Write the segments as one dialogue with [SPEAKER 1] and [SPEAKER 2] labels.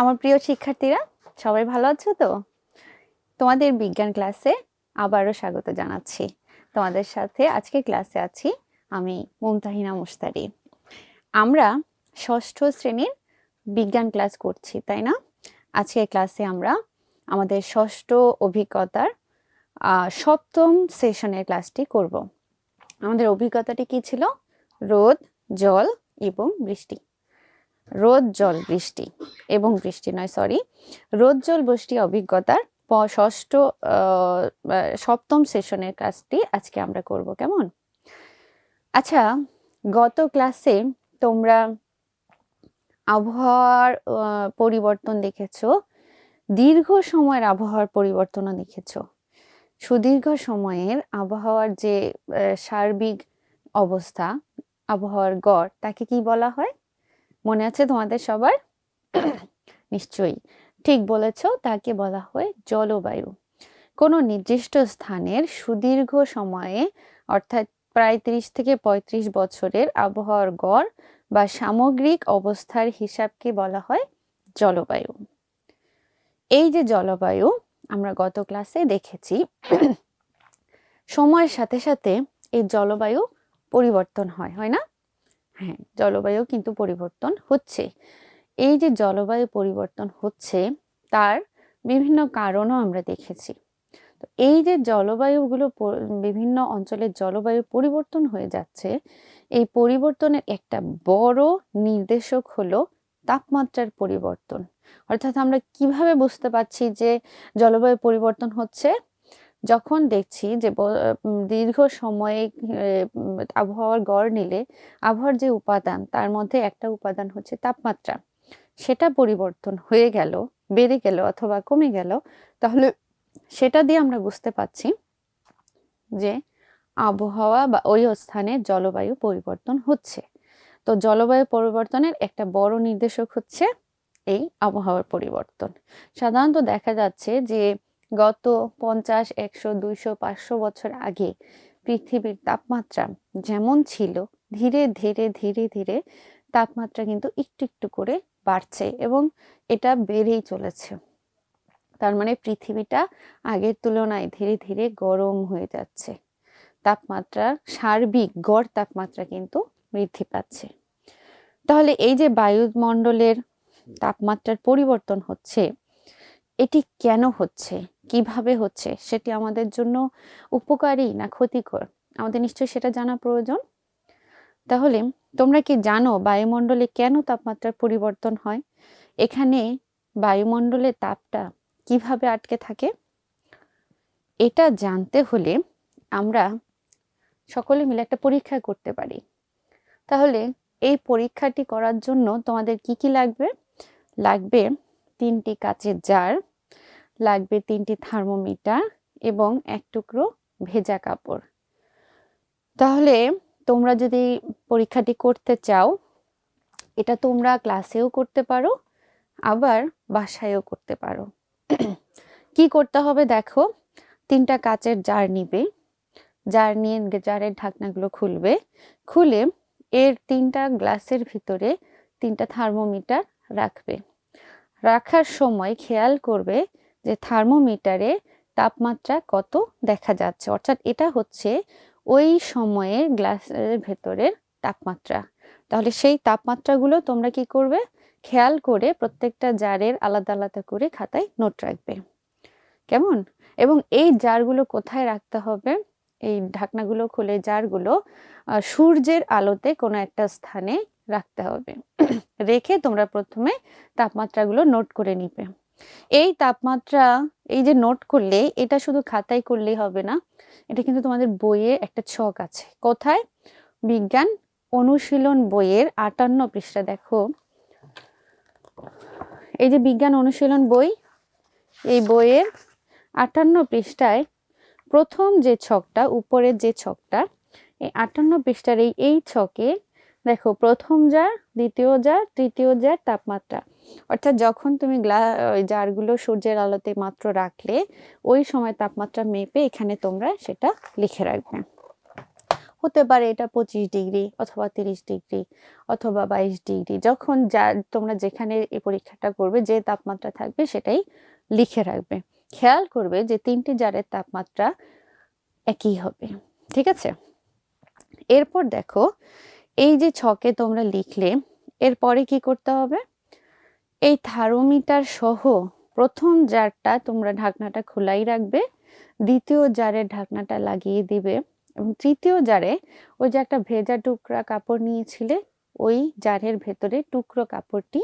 [SPEAKER 1] আমার প্রিয় শিক্ষার্থীরা, সবাই ভালো আছো তো? তোমাদের বিজ্ঞান ক্লাসে আবারও স্বাগত জানাচ্ছি। তোমাদের সাথে আজকে ক্লাসে আছি আমি মুমতাহিনা মুস্তারি আমরা ষষ্ঠ শ্রেণির বিজ্ঞান ক্লাস করছি, তাই না? আজকে ক্লাসে আমরা আমাদের ষষ্ঠ অভিজ্ঞতার সপ্তম সেশনের ক্লাসটি করব। আমাদের অভিজ্ঞতাটি কি ছিল? রোদ, জল এবং বৃষ্টি। রোদ, জল, বৃষ্টি এবং বৃষ্টি নয় সরি রোদ, জল, বৃষ্টি অভিজ্ঞতার ষষ্ঠ সপ্তম সেশনের কাজটি আজকে আমরা করব, কেমন? আচ্ছা গত ক্লাসে তোমরা আবহাওয়ার পরিবর্তন দেখেছ, দীর্ঘ সময়ের আবহাওয়ার পরিবর্তনও দেখেছ, সুদীর্ঘ সময়ের আবহাওয়ার যে সার্বিক অবস্থা, আবহাওয়ার গড়, তাকে কি বলা হয়? মনে আছে তোমাদের সবার? নিশ্চয়ই। ঠিক বলেছ, তাকে বলা হয় জলবায়ু। কোনো নির্দিষ্ট স্থানের সুদীর্ঘ সময়ে, অর্থাৎ প্রায় ত্রিশ থেকে পঁয়ত্রিশ বছরের আবহাওয়ার গড় বা সামগ্রিক অবস্থার হিসাবকে বলা হয় জলবায়ু। এই যে জলবায়ু, আমরা গত ক্লাসে দেখেছি, সময়ের সাথে সাথে এই জলবায়ু পরিবর্তন হয় হয় না? হ্যাঁ জলবায়ু কিন্তু পরিবর্তন হচ্ছে। এই যে জলবায়ু পরিবর্তন হচ্ছে, তার বিভিন্ন কারণও আমরা দেখেছি। তো এই যে জলবায়ুগুলো বিভিন্ন অঞ্চলের জলবায়ু পরিবর্তন হয়ে যাচ্ছে, এই পরিবর্তনের একটা বড় নির্দেশক হলো তাপমাত্রার পরিবর্তন। অর্থাৎ আমরা কীভাবে বুঝতে পারছি যে জলবায়ু পরিবর্তন হচ্ছে? যখন দেখছি যে দীর্ঘ সময়ে আবহাওয়ার গড় নিলে আবহাওয়ার যে উপাদান, তার মধ্যে একটা উপাদান হচ্ছে তাপমাত্রা। সেটা পরিবর্তন হয়ে গেল, বেড়ে গেল অথবা কমে গেল, তাহলে সেটা দিয়ে আমরা বুঝতে পারছি যে আবহাওয়া বা ওই স্থানে জলবায়ু পরিবর্তন হচ্ছে। তো জলবায়ু পরিবর্তনের একটা বড় নির্দেশক হচ্ছে এই আবহাওয়ার পরিবর্তন। সাধারণত দেখা যাচ্ছে যে গত পঞ্চাশ, একশো, দুইশো, পাঁচশো বছর আগে পৃথিবীর তাপমাত্রা যেমন ছিল, ধীরে ধীরে ধীরে ধীরে তাপমাত্রা কিন্তু একটু একটু করে বাড়ছে এবং এটা বেড়েই চলেছে। তার মানে পৃথিবীটা আগের তুলনায় ধীরে ধীরে গরম হয়ে যাচ্ছে। তাপমাত্রা সার্বিক গড় তাপমাত্রা কিন্তু বৃদ্ধি পাচ্ছে। তাহলে এই যে বায়ুমণ্ডলের তাপমাত্রার পরিবর্তন হচ্ছে এটি কেন হচ্ছে? কীভাবে হচ্ছে? সেটি আমাদের জন্য উপকারী না ক্ষতিকর? আমাদের নিশ্চয়ই সেটা জানা প্রয়োজন। তাহলে তোমরা কি জানো বায়ুমণ্ডলে কেন তাপমাত্রার পরিবর্তন হয়? এখানে বায়ুমণ্ডলের তাপটা কীভাবে আটকে থাকে? এটা জানতে হলে আমরা সকলে মিলে একটা পরীক্ষা করতে পারি। তাহলে এই পরীক্ষাটি করার জন্য তোমাদের কি কি লাগবে? লাগবে তিনটি কাচের জার লাগবে তিনটি থার্মোমিটার এবং এক টুকরো ভেজা কাপড়। তাহলে তোমরা যদি পরীক্ষাটি করতে চাও, এটা তোমরা ক্লাসেও করতে পারো, আবার বাসায়ও করতে পারো। কি করতে হবে দেখো, তিনটা কাচের জার নিবে, জার নিয়ে জারের ঢাকনাগুলো খুলবে, খুলে এর তিনটা গ্লাসের ভিতরে তিনটা থার্মোমিটার রাখবে। রাখার সময় খেয়াল করবে যে থার্মোমিটারে তাপমাত্রা কত দেখা যাচ্ছে। অর্থাৎ এটা হচ্ছে ওই সময়ে গ্লাসের ভেতরের তাপমাত্রা। তাহলে সেই তাপমাত্রাগুলো তোমরা কি করবে? খেয়াল করে প্রত্যেকটা জারের আলাদা আলাদা করে খাতায় নোট রাখবে। কেমন? এবং এই জারগুলো কোথায় রাখতে হবে? এই ঢাকনাগুলো খুলে জারগুলো সূর্যের আলোতে কোনো একটা স্থানে রাখতে হবে। রেখে তোমরা প্রথমে তাপমাত্রাগুলো নোট করে নিবে। এই তাপমাত্রা, এই যে নোট করলে, এটা শুধু খাতায় করলেই হবে না, এটা কিন্তু তোমাদের বইয়ে একটা ছক আছে। কোথায়? বিজ্ঞান অনুশীলন বইয়ের আটান্ন পৃষ্ঠা, দেখো। এই যে বিজ্ঞান অনুশীলন বই, এই বইয়ের আটান্ন পৃষ্ঠায় প্রথম যে ছকটা, উপরের যে ছকটা, এই আটান্ন পৃষ্ঠার এই এই ছকে, দেখো, প্রথম জার দ্বিতীয় জার তৃতীয় জার তাপমাত্রা। অর্থাৎ যখন তুমি গ্লা জারগুলো সূর্যের আলোতে মাত্র রাখলে, ওই সময় তাপমাত্রা মেপে এখানে তোমরা সেটা লিখে রাখবে। হতে পারে এটা পঁচিশ ডিগ্রি অথবা তিরিশ ডিগ্রি অথবা বাইশ ডিগ্রি। যখন যা, তোমরা যেখানে এই পরীক্ষাটা করবে, যে তাপমাত্রা থাকবে সেটাই লিখে রাখবে। খেয়াল করবে যে তিনটি জারের তাপমাত্রা একই হবে। ঠিক আছে? এরপর দেখো, এই যে ছকে তোমরা লিখলে, এরপরে কি করতে হবে? এই থার্মোমিটার সহ প্রথম জারটা তোমরা ঢাকনাটা খোলাই রাখবে, দ্বিতীয় জারের ঢাকনাটা লাগিয়ে দিবে এবং তৃতীয় জারে ওই যে একটা ভেজা টুকরা কাপড় নিয়েছিলে, ওই জারের ভেতরে টুকরো কাপড়টি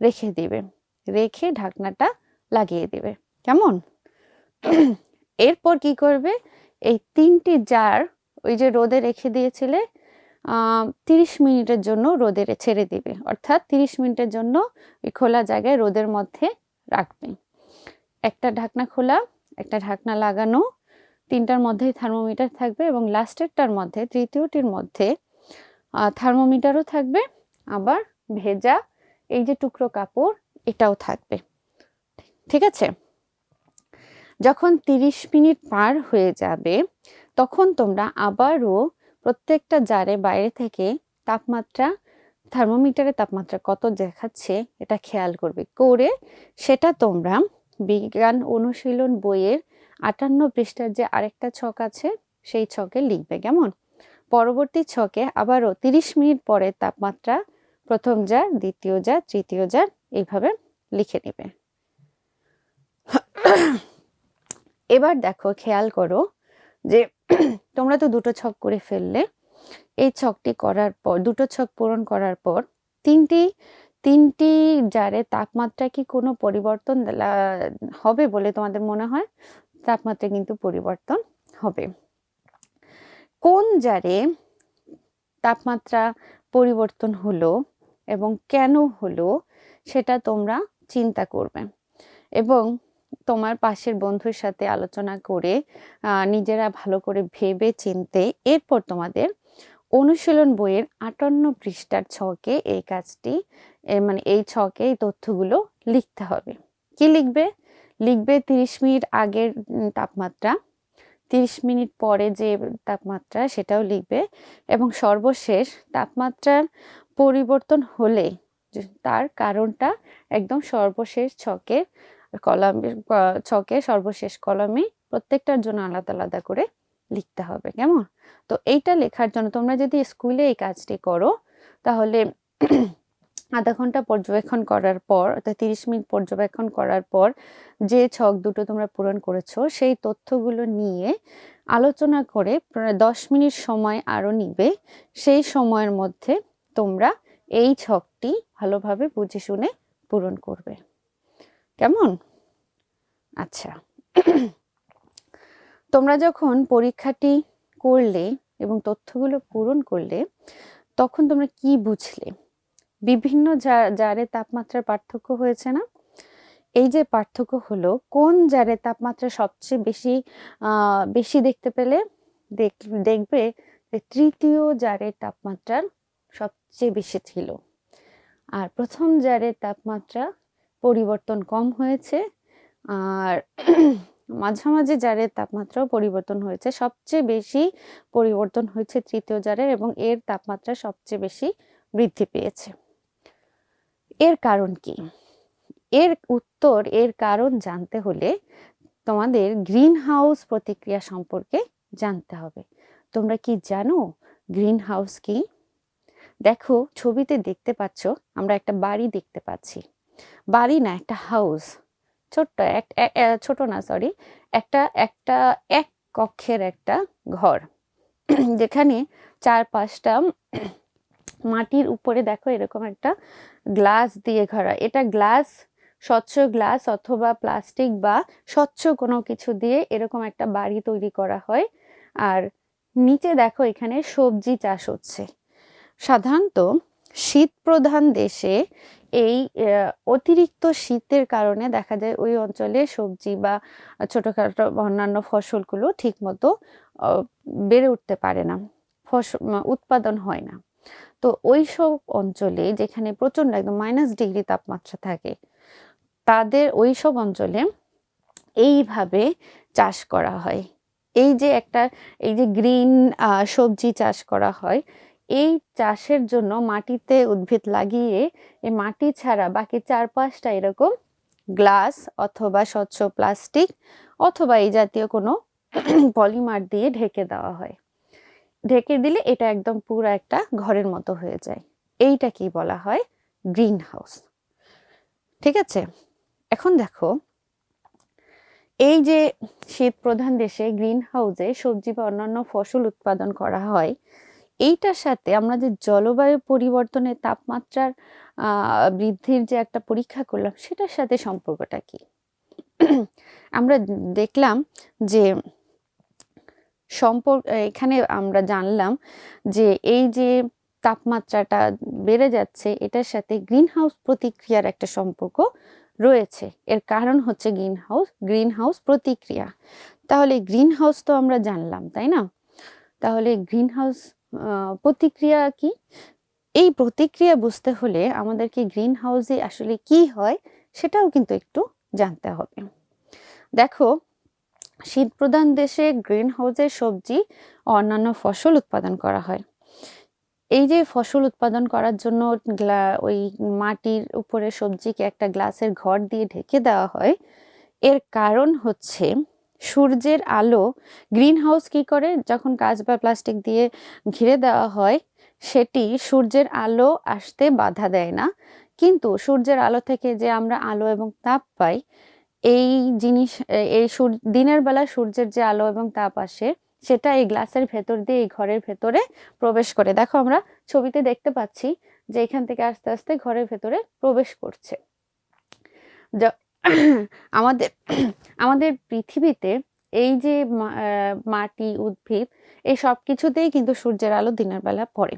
[SPEAKER 1] রেখে দিবে, রেখে ঢাকনাটা লাগিয়ে দিবে। কেমন? এরপর কি করবে? এই তিনটি জার ওই যে রোদে রেখে দিয়েছিলে তিরিশ মিনিটের জন্য রোদে ছেড়ে দিবে। অর্থাৎ তিরিশ মিনিটের জন্য ওই খোলা জায়গায় রোদের মধ্যে রাখবে। একটা ঢাকনা খোলা, একটা ঢাকনা লাগানো, তিনটার মধ্যেই থার্মোমিটার থাকবে এবং লাস্টেরটার মধ্যে, তৃতীয়টির মধ্যে থার্মোমিটারও থাকবে, আবার ভেজা এই যে টুকরো কাপড়, এটাও থাকবে। ঠিক আছে? যখন তিরিশ মিনিট পার হয়ে যাবে, তখন তোমরা আবারও প্রত্যেকটা জারে বাইরে থেকে তাপমাত্রা থার্মোমিটারে তাপমাত্রা কত দেখাচ্ছে এটা খেয়াল করবে। করে সেটা তোমরা বিজ্ঞান অনুশীলন বইয়ের আটান্ন পৃষ্ঠার যে আরেকটা ছক আছে, সেই ছকে লিখবে কেমন? পরবর্তী ছকে আবারও তিরিশ মিনিট পরে তাপমাত্রা, প্রথম জার, দ্বিতীয় জার, তৃতীয় জার এইভাবে লিখে নেবে। এবার দেখো খেয়াল করো যে তোমরা তো দুটো ছক করে ফেললে। এই ছকটি করার পর, দুটো ছক পূরণ করার পর, তিনটি তিনটি জারে তাপমাত্রা কি কোনো পরিবর্তন হবে বলে তোমাদের মনে হয়? তাপমাত্রা কিন্তু পরিবর্তন হবে। কোন জারে তাপমাত্রা পরিবর্তন হলো এবং কেন হলো সেটা তোমরা চিন্তা করবে। এবং তোমার পাশের বন্ধুর সাথে আলোচনা করে নিজেরা ভালো করে ভেবে চিনতে এরপর তোমাদের অনুশীলন বইয়ের আটান্ন পৃষ্ঠার ছকে এই কাজটি মানে এই ছকে এই তথ্যগুলো লিখতে হবে। কি লিখবে? লিখবে তিরিশ মিনিট আগের তাপমাত্রা। তিরিশ মিনিট পরে যে তাপমাত্রা সেটাও লিখবে এবং সর্বশেষ তাপমাত্রার পরিবর্তন হলে, তার কারণটা একদম সর্বশেষ ছকের কলামের ছকে সর্বশেষ কলমে প্রত্যেকটার জন্য আলাদা আলাদা করে লিখতে হবে, কেমন? তো এইটা লেখার জন্য তোমরা যদি স্কুলে এই কাজটি করো, তাহলে আধা ঘণ্টা পর্যবেক্ষণ করার পর, অর্থাৎ তিরিশ মিনিট পর্যবেক্ষণ করার পর, যে ছক দুটো তোমরা পূরণ করেছ, সেই তথ্যগুলো নিয়ে আলোচনা করে দশ মিনিট সময় আরও নিবে, সেই সময়ের মধ্যে তোমরা এই ছকটি ভালোভাবে বুঝে শুনে পূরণ করবে। কেমন? আচ্ছা। তোমরা যখন পরীক্ষাটি করলে এবং তথ্যগুলো পূরণ করলে, তখন তোমরা কি বুঝলে? বিভিন্ন জারে তাপমাত্রার পার্থক্য হয়েছে না? এই যে পার্থক্য হলো, কোন জারে তাপমাত্রা সবচেয়ে বেশি বেশি দেখতে পেলে? দেখবে যে তৃতীয় জারের তাপমাত্রার সবচেয়ে বেশি ছিল। আর প্রথম জারের তাপমাত্রা পরিবর্তন কম হয়েছে। আর মাঝামাঝি জারের তাপমাত্রাও পরিবর্তন হয়েছে। সবচেয়ে বেশি পরিবর্তন হয়েছে তৃতীয় জারের এবং এর তাপমাত্রা সবচেয়ে বেশি বৃদ্ধি পেয়েছে। এর কারণ কি? এর উত্তর, এর কারণ জানতে হলে তোমাদের গ্রিন হাউস প্রতিক্রিয়া সম্পর্কে জানতে হবে। তোমরা কি জানো গ্রিন হাউস কি? দেখো, ছবিতে দেখতে পাচ্ছ, আমরা একটা বাড়ি দেখতে পাচ্ছি। বাড়ি না, একটা হাউস ছোট্ট এক ছোট না সরি একটা একটা, এক কক্ষের একটা ঘর। যেখানে চার পাঁচটা মাটির উপরে, দেখো এরকম একটা গ্লাস দিয়ে ঘরা। এটা গ্লাস স্বচ্ছ গ্লাস অথবা প্লাস্টিক বা স্বচ্ছ কোনো কিছু দিয়ে এরকম একটা বাড়ি তৈরি করা হয়। আর নিচে দেখো এখানে সবজি চাষ হচ্ছে। সাধারণত শীত প্রধান দেশে এই অতিরিক্ত শীতের কারণে দেখা যায় ওই অঞ্চলে সবজি বা ছোটোখাটো অন্যান্য ফসলগুলো ঠিকমতো বেড়ে উঠতে পারে না ফসল উৎপাদন হয় না। তো ওই সব অঞ্চলে যেখানে প্রচণ্ড একদম মাইনাস ডিগ্রি তাপমাত্রা থাকে, তাদের ওই সব অঞ্চলে এইভাবে চাষ করা হয়। এই যে একটা, এই যে গ্রিন সবজি চাষ করা হয় এই চাষের জন্য মাটিতে উদ্ভিদ লাগিয়ে এই মাটি ছাড়া বাকি চার পাঁচটা এরকম গ্লাস অথবা স্বচ্ছ প্লাস্টিক অথবা এই জাতীয় কোনো পলিমার দিয়ে ঢেকে দেওয়া হয়। ঢেকে দিলে এটা একদম পুরো একটা ঘরের মতো হয়ে যায়। এইটা কি বলা হয়? গ্রিন হাউস ঠিক আছে? এখন দেখো, এই যে শীত প্রধান দেশে গ্রিন হাউসে সবজি বা অন্যান্য ফসল উৎপাদন করা হয় এইটার সাথে আমরা যে জলবায়ু পরিবর্তনের তাপমাত্রার বৃদ্ধির যে একটা পরীক্ষা করলাম, সেটার সাথে সম্পর্কটা কি? আমরা দেখলাম যে সম্পর্ক, এখানে আমরা জানলাম যে এই যে তাপমাত্রাটা বেড়ে যাচ্ছে, এটার সাথে গ্রিন হাউস প্রতিক্রিয়ার একটা সম্পর্ক রয়েছে। এর কারণ হচ্ছে গ্রিন হাউস গ্রিন হাউস প্রতিক্রিয়া। তাহলে গ্রিন হাউস তো আমরা জানলাম, তাই না? তাহলে গ্রিন হাউস প্রতিক্রিয়া কি? এই প্রতিক্রিয়া বুঝতে হলে আমাদেরকে গ্রিন হাউসে আসলে কি হয় সেটাও কিন্তু একটু জানতে হবে। দেখো, শীত প্রধান দেশে গ্রিন হাউসে সবজি অন্যান্য ফসল উৎপাদন করা হয়। এই যে ফসল উৎপাদন করার জন্য ওই মাটির উপরে সবজিকে একটা গ্লাসের ঘর দিয়ে ঢেকে দেওয়া হয়, এর কারণ হচ্ছে সূর্যের আলো গ্রিন হাউস কি করে? যখন কাঁচ বা প্লাস্টিক দিয়ে ঘিরে দেওয়া হয়, সেটি সূর্যের আলো আসতে বাধা দেয় না। কিন্তু সূর্যের আলো থেকে যে আমরা আলো এবং তাপ পাই, এই জিনিস, এই দিনের বেলা সূর্যের যে আলো এবং তাপ আসে, সেটা এই গ্লাসের ভেতর দিয়ে, এই ঘরের ভেতরে প্রবেশ করে। দেখো আমরা ছবিতে দেখতে পাচ্ছি যে এখান থেকে আস্তে আস্তে ঘরের ভেতরে প্রবেশ করছে। আমাদের আমাদের পৃথিবীতে এই যে মাটি, উদ্ভিদ, এই সব কিছুতেই কিন্তু সূর্যের আলো দিনের বেলা পড়ে।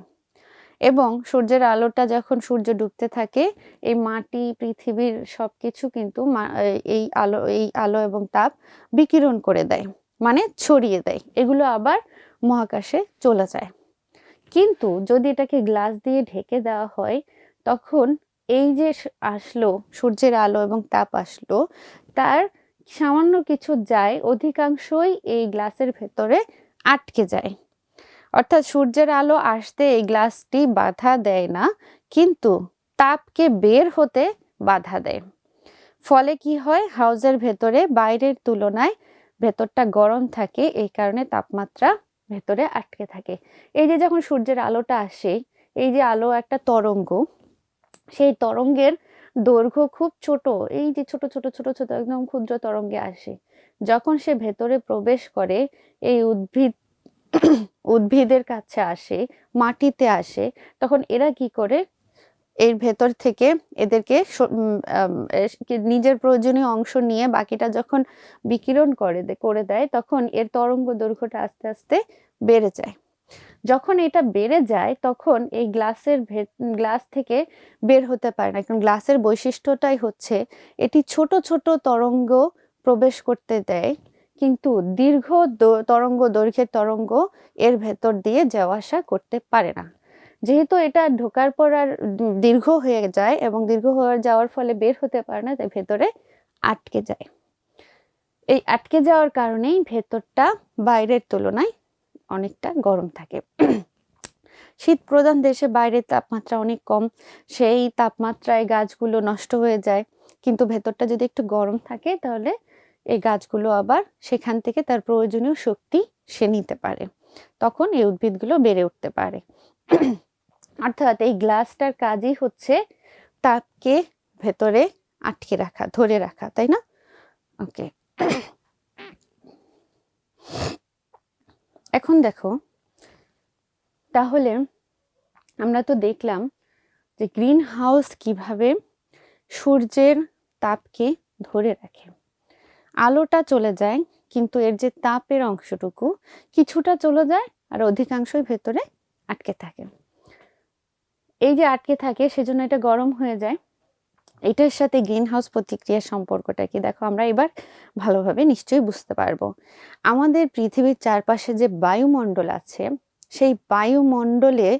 [SPEAKER 1] এবং সূর্যের আলোটা যখন সূর্য ডুবতে থাকে, এই মাটি, পৃথিবীর সব কিছু কিন্তু এই আলো এই আলো এবং তাপ বিকিরণ করে দেয় মানে ছড়িয়ে দেয়। এগুলো আবার মহাকাশে চলে যায়। কিন্তু যদি এটাকে গ্লাস দিয়ে ঢেকে দেওয়া হয়, তখন এই যে আসলো, সূর্যের আলো এবং তাপ আসলো, তার সামান্য কিছু যায়, অধিকাংশই এই গ্লাসের ভেতরে আটকে যায়। অর্থাৎ সূর্যের আলো আসতে এই গ্লাসটি বাধা দেয় না, কিন্তু তাপকে বের হতে বাধা দেয়। ফলে কি হয়? হাউজের ভেতরে, বাইরের তুলনায় ভেতরটা গরম থাকে, এই কারণে তাপমাত্রা ভেতরে আটকে থাকে। এই যে যখন সূর্যের আলোটা আসে, এই যে আলো একটা তরঙ্গ সেই তরঙ্গের দৈর্ঘ্য খুব ছোট, এই যে ছোট ছোট ছোট ছোট একদম ক্ষুদ্র তরঙ্গে আসে। যখন সে ভেতরে প্রবেশ করে, এই উদ্ভিদ, উদ্ভিদের কাছে আসে, মাটিতে আসে, তখন এরা কি করে? এর ভেতর থেকে এদেরকে নিজের প্রয়োজনীয় অংশ নিয়ে বাকিটা যখন বিকিরণ করে করে দেয়, তখন এর তরঙ্গ দৈর্ঘ্যটা আস্তে আস্তে বেড়ে যায়। যখন এটা বেড়ে যায়, তখন এই গ্লাসের গ্লাস থেকে বের হতে পারে না। কারণ গ্লাসের বৈশিষ্ট্যটাই হচ্ছে, এটি ছোট ছোট তরঙ্গ প্রবেশ করতে দেয়, কিন্তু দীর্ঘ তরঙ্গ, দৈর্ঘ্যের তরঙ্গ এর ভেতর দিয়ে যাওয়া আসা করতে পারে না। যেহেতু এটা ঢোকার পর আর দীর্ঘ হয়ে যায় এবং দীর্ঘ হয়ে যাওয়ার ফলে বের হতে পারে না, তাই ভেতরে আটকে যায়। এই আটকে যাওয়ার কারণেই ভেতরটা বাইরের তুলনায় অনেকটা গরম থাকে। শীত প্রধান দেশে বাইরের তাপমাত্রা অনেক কম, সেই তাপমাত্রায় গাছগুলো নষ্ট হয়ে যায়। কিন্তু ভেতরটা যদি একটু গরম থাকে তাহলে এই গাছগুলো আবার সেখান থেকে তার প্রয়োজনীয় শক্তি সে নিতে পারে। তখন এই উদ্ভিদগুলো বেড়ে উঠতে পারে। অর্থাৎ এই গ্লাসটার কাজই হচ্ছে তাপকে ভেতরে আটকে রাখা, ধরে রাখা, তাই না? ওকে এখন দেখো, তাহলে আমরা তো দেখলাম যে গ্রিন হাউস কীভাবে সূর্যের তাপকে ধরে রাখে। আলোটা চলে যায়, কিন্তু এর যে তাপের অংশটুকু কিছুটা চলে যায় আর অধিকাংশই ভেতরে আটকে থাকে। এই যে আটকে থাকে, সেজন্য এটা গরম হয়ে যায়। এটার সাথে গ্রিন হাউস প্রতিক্রিয়ার সম্পর্কটা কি? দেখো, আমরা এবার ভালোভাবে নিশ্চয়ই বুঝতে পারব। আমাদের পৃথিবীর চারপাশে যে বায়ুমণ্ডল আছে, সেই বায়ুমণ্ডলে,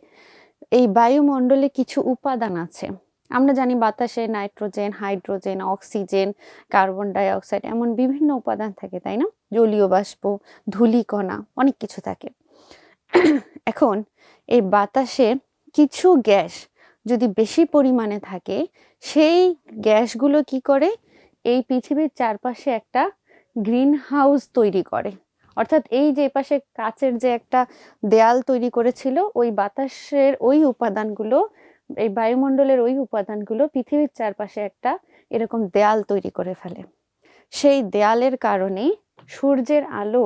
[SPEAKER 1] এই বায়ুমণ্ডলে কিছু উপাদান আছে। আমরা জানি বাতাসে nitrogen, hydrogen, oxygen, carbon dioxide এমন বিভিন্ন উপাদান থাকে, তাই না? জলীয় বাষ্প, ধূলিকণা, অনেক কিছু থাকে। এখন এই বাতাসে কিছু গ্যাস যদি বেশি পরিমাণে থাকে, সেই গ্যাসগুলো কি করে? এই পৃথিবীর চারপাশে একটা গ্রিন হাউস তৈরি করে। অর্থাৎ এই যে পাশে কাচের যে একটা দেয়াল তৈরি করেছিল, ওই বাতাসের ওই উপাদানগুলো, এই বায়ুমণ্ডলের ওই উপাদানগুলো পৃথিবীর চারপাশে একটা এরকম দেয়াল তৈরি করে ফেলে। সেই দেয়ালের কারণে সূর্যের আলো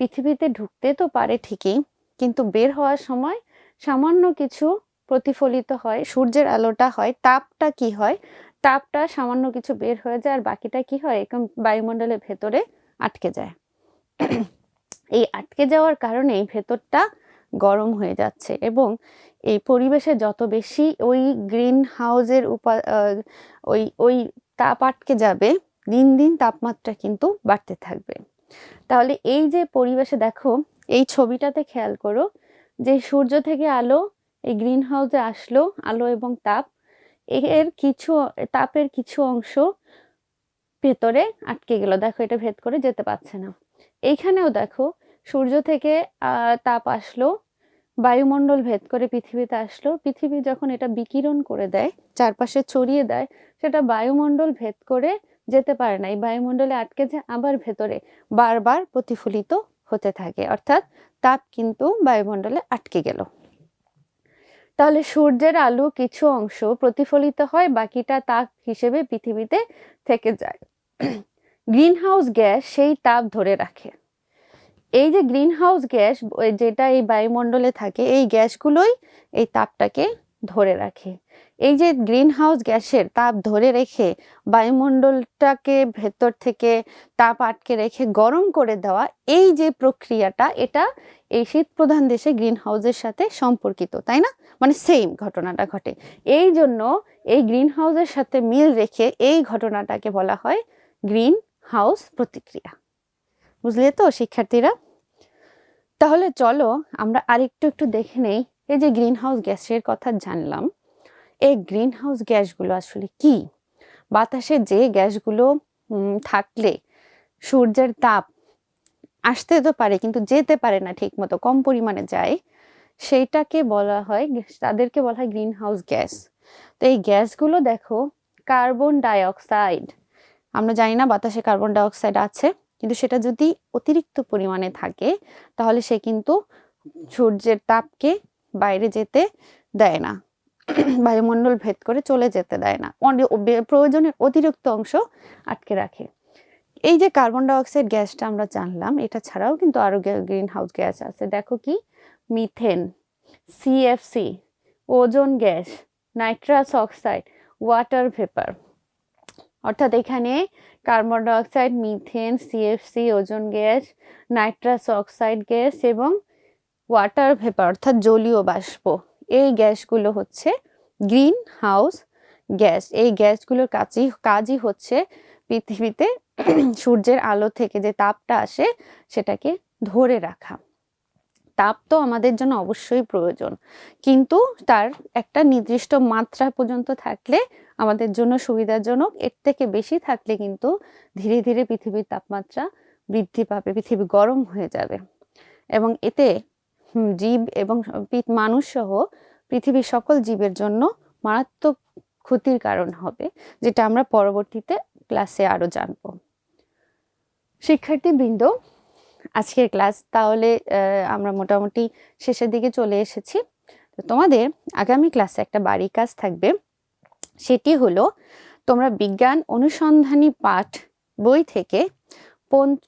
[SPEAKER 1] পৃথিবীতে ঢুকতে তো পারে ঠিকই, কিন্তু বের হওয়ার সময় সামান্য কিছু প্রতিফলিত হয়, সূর্যের আলোটা হয়, তাপটা কি হয়? তাপটা সামান্য কিছু বের হয়ে যায় আর বাকিটা কি হয়? এরকম বায়ুমণ্ডলের ভেতরে আটকে যায়। এই আটকে যাওয়ার কারণে ভেতরটা গরম হয়ে যাচ্ছে এবং এই পরিবেশে যত বেশি ওই গ্রিন হাউসের উপা ওই ওই তাপ আটকে যাবে, দিন দিন তাপমাত্রা কিন্তু বাড়তে থাকবে। তাহলে এই যে পরিবেশে দেখো, এই ছবিটাতে খেয়াল করো যে সূর্য থেকে আলো এই গ্রিন হাউসে আসলো আলো এবং তাপ। এর কিছু, তাপের কিছু অংশ ভেতরে আটকে গেল। দেখো, এটা ভেদ করে যেতে পারছে না। এইখানেও দেখো, সূর্য থেকে তাপ আসলো, বায়ুমণ্ডল ভেদ করে পৃথিবীতে আসলো। পৃথিবী যখন এটা বিকিরণ করে দেয়, চারপাশে ছড়িয়ে দেয়, সেটা বায়ুমণ্ডল ভেদ করে যেতে পারে না। এই বায়ুমণ্ডলে আটকে যায় আবার ভেতরে বারবার প্রতিফলিত হতে থাকে। অর্থাৎ তাপ কিন্তু বায়ুমণ্ডলে আটকে গেল। তাহলে সূর্যের আলো কিছু অংশ প্রতিফলিত হয়, বাকিটা তাপ হিসেবে পৃথিবীতে থেকে যায়। গ্রিন হাউস গ্যাস সেই তাপ ধরে রাখে। এই যে গ্রিন হাউস গ্যাস যেটা এই বায়ুমণ্ডলে থাকে, এই গ্যাসগুলোই এই তাপটাকে ধরে রাখে। এই যে গ্রিন হাউস গ্যাসের তাপ ধরে রেখে বায়ুমণ্ডলটাকে ভেতর থেকে তাপ আটকে রেখে গরম করে দেওয়া, এই যে প্রক্রিয়াটা, এটা এই শীত প্রধান দেশে গ্রিন হাউসের সাথে সম্পর্কিত, তাই না? মানে সেম ঘটনাটা ঘটে। এই জন্য এই গ্রিন হাউসের সাথে মিল রেখে এই ঘটনাটাকে বলা হয় গ্রিন হাউস প্রতিক্রিয়া। বুঝলে তো শিক্ষার্থীরা? তাহলে চলো আমরা আরেকটু একটু দেখে নেই, এই যে গ্রিন হাউস গ্যাসের কথা জানলাম। এই গ্রিন হাউস গ্যাসগুলো আসলে কি? বাতাসে যে গ্যাসগুলো থাকলে সূর্যের তাপ আসতে তো পারে কিন্তু যেতে পারে না ঠিক মতো কম পরিমাণে যায়, সেইটাকে বলা হয়, তাদেরকে বলা হয় গ্রিন হাউস গ্যাস। তো এই গ্যাসগুলো দেখো, কার্বন ডাইঅক্সাইড, আমরা জানি না বাতাসে কার্বন ডাইঅক্সাইড আছে, কিন্তু সেটা যদি অতিরিক্ত পরিমাণে থাকে, তাহলে সে কিন্তু সূর্যের তাপকে বাইরে যেতে দেয় না। বায়ুমণ্ডল ভেদ করে চলে যেতে দেয় না। প্রয়োজনের অতিরিক্ত অংশ আটকে রাখে। এই যে কার্বন ডাইঅক্সাইড গ্যাসটা আমরা জানলাম, এটা ছাড়াও কিন্তু আরও গ্রিন হাউস গ্যাস আছে। দেখো কি? Methane CFC ozone gas nitrous oxide water vapour অর্থাৎ এখানে carbon dioxide methane CFC ozone gas nitrous oxide gas এবং ওয়াটার ভেপার অর্থাৎ জলীয় বাষ্প। এই গ্যাসগুলো হচ্ছে গ্রিন হাউস গ্যাস। এই গ্যাসগুলোর কাজই কাজই হচ্ছে পৃথিবীতে সূর্যের আলো থেকে যে তাপটা আসে সেটাকে ধরে রাখা। তাপ তো আমাদের জন্য অবশ্যই প্রয়োজন। কিন্তু তার একটা নির্দিষ্ট মাত্রা পর্যন্ত থাকলে আমাদের জন্য সুবিধাজনক। এর থেকে বেশি থাকলে কিন্তু ধীরে ধীরে পৃথিবীর তাপমাত্রা বৃদ্ধি পাবে, পৃথিবী গরম হয়ে যাবে। এবং এতে জীব এবং মানুষ সহ পৃথিবীর সকল জীবের জন্য মারাত্মক ক্ষতির কারণ হবে, যেটা আমরা পরবর্তীতে ক্লাসে আরও জানব। শিক্ষার্থীবৃন্দ, আজকের ক্লাস তাহলে আমরা মোটামুটি শেষের দিকে চলে এসেছি। তো তোমাদের আগামী ক্লাসে একটা বাড়ি কাজ থাকবে, সেটি হলো তোমরা বিজ্ঞান অনুসন্ধানী পাঠ বই থেকে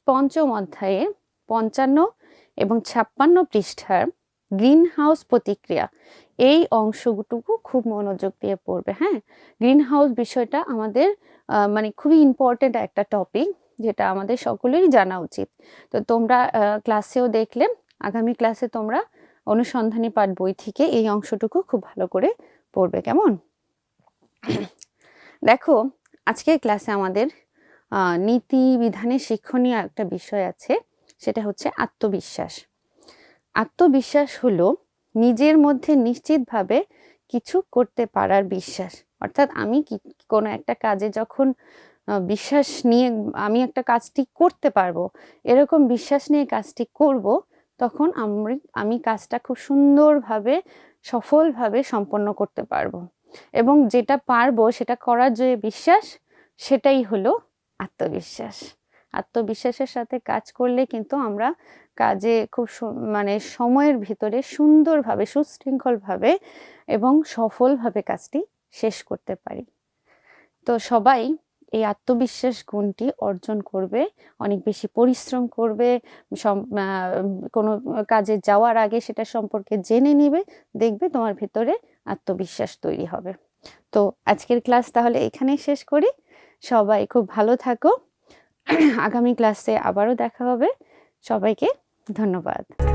[SPEAKER 1] পঞ্চম অধ্যায়ে পঞ্চান্ন এবং ছাপ্পান্ন পৃষ্ঠার গ্রিন হাউস প্রতিক্রিয়া, এই অংশটুকু খুব মনোযোগ দিয়ে পড়বে হ্যাঁ? গ্রিন হাউস বিষয়টা আমাদের মানে খুবই ইম্পর্টেন্ট একটা টপিক যেটা আমাদের সকলেরই জানা উচিত। তো তোমরা ক্লাসেও দেখলে, আগামী ক্লাসে তোমরা অনুসন্ধানী পাঠ বই থেকে এই অংশটুকু খুব ভালো করে পড়বে, কেমন? দেখো, আজকের ক্লাসে আমাদের নীতি বিধানে শিক্ষণীয় একটা বিষয় আছে। সেটা হচ্ছে আত্মবিশ্বাস। আত্মবিশ্বাস হলো নিজের মধ্যে নিশ্চিতভাবে কিছু করতে পারার বিশ্বাস। অর্থাৎ আমি কোনো একটা কাজে যখন বিশ্বাস নিয়ে আমি একটা কাজটি করতে পারব, এরকম বিশ্বাস নিয়ে কাজটি করব, তখন আমি আমি কাজটা খুব সুন্দরভাবে, সফলভাবে সম্পন্ন করতে পারব। এবং যেটা পারব, সেটা করার যে বিশ্বাস, সেটাই হলো আত্মবিশ্বাস। আত্মবিশ্বাসের সাথে কাজ করলে কিন্তু আমরা কাজে খুব মানে সময়ের ভিতরে সুন্দরভাবে, সুশৃঙ্খলভাবে এবং সফলভাবে কাজটি শেষ করতে পারি। তো সবাই এই আত্মবিশ্বাস গুণটি অর্জন করবে, অনেক বেশি পরিশ্রম করবে কোনো কাজে যাওয়ার আগে সেটা সম্পর্কে জেনে নিবে, দেখবে তোমার ভিতরে আত্মবিশ্বাস তৈরি হবে। তো আজকের ক্লাস তাহলে এখানেই শেষ করি। সবাই খুব ভালো থাকো। আগামী ক্লাসে আবারও দেখা হবে। সবাইকে ধন্যবাদ।